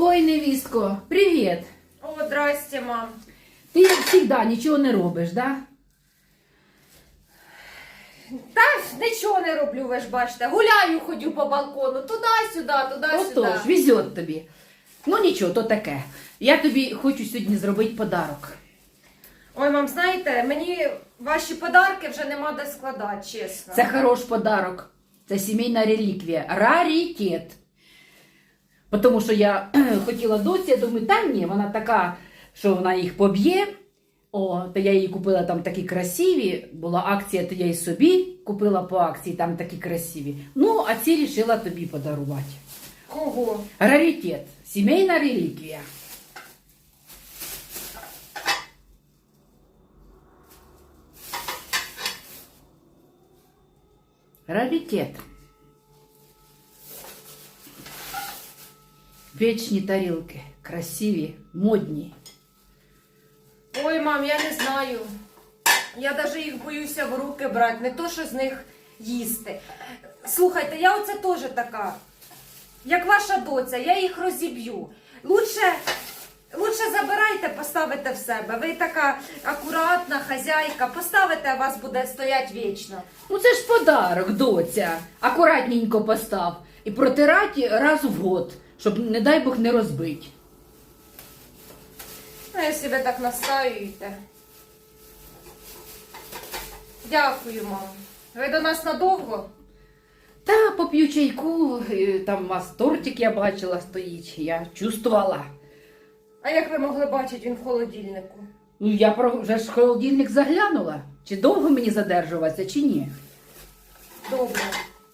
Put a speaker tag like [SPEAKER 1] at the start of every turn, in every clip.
[SPEAKER 1] Ой, невістко, привіт.
[SPEAKER 2] О, здрасте, мам.
[SPEAKER 1] Ти як завжди нічого не робиш, да?
[SPEAKER 2] Та ж нічого не роблю, ви ж бачите. Гуляю, ходю по балкону, туди-сюди, туди-сюди.
[SPEAKER 1] Отож, везет тобі. Ну нічого, то таке. Я тобі хочу сьогодні зробити подарок.
[SPEAKER 2] Ой, мам, знаєте, мені ваші подарки вже нема де складати, чесно.
[SPEAKER 1] Це хороший подарок. Це сімейна реліквія. Раритет. Тому що я хотіла доці, я думаю, та ні, вона така, що вона їх поб'є. О, то я їй купила там такі красиві. Була акція, то я і собі купила по акції, там такі красиві. Ну, а ці рішила тобі подарувати.
[SPEAKER 2] Кого?
[SPEAKER 1] Раритет. Сімейна реліквія. Раритет. Вічні тарілки, красиві, модні.
[SPEAKER 2] Ой, мам, я не знаю. Я навіть їх боюся в руки брати, не то, що з них їсти. Слухайте, я оце теж така. Як ваша доця, я їх розіб'ю. Лучше, лучше забирайте, поставите в себе. Ви така акуратна хазяйка, поставите, а вас буде стоять вічно.
[SPEAKER 1] Ну це ж подарок, доця. Акуратненько постав. І протирати раз в год, щоб, не дай Бог, не розбить.
[SPEAKER 2] Ну, якщо ви так настаюєте. Дякую, мам. Ви до нас надовго?
[SPEAKER 1] Та поп'ю чайку, е, там у вас тортик я бачила стоїть, я чувствувала.
[SPEAKER 2] А як ви могли бачити, він в холодильнику?
[SPEAKER 1] Ну я вже ж в холодильник заглянула. Чи довго мені задержуватися, чи ні?
[SPEAKER 2] Добре,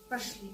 [SPEAKER 2] пошли.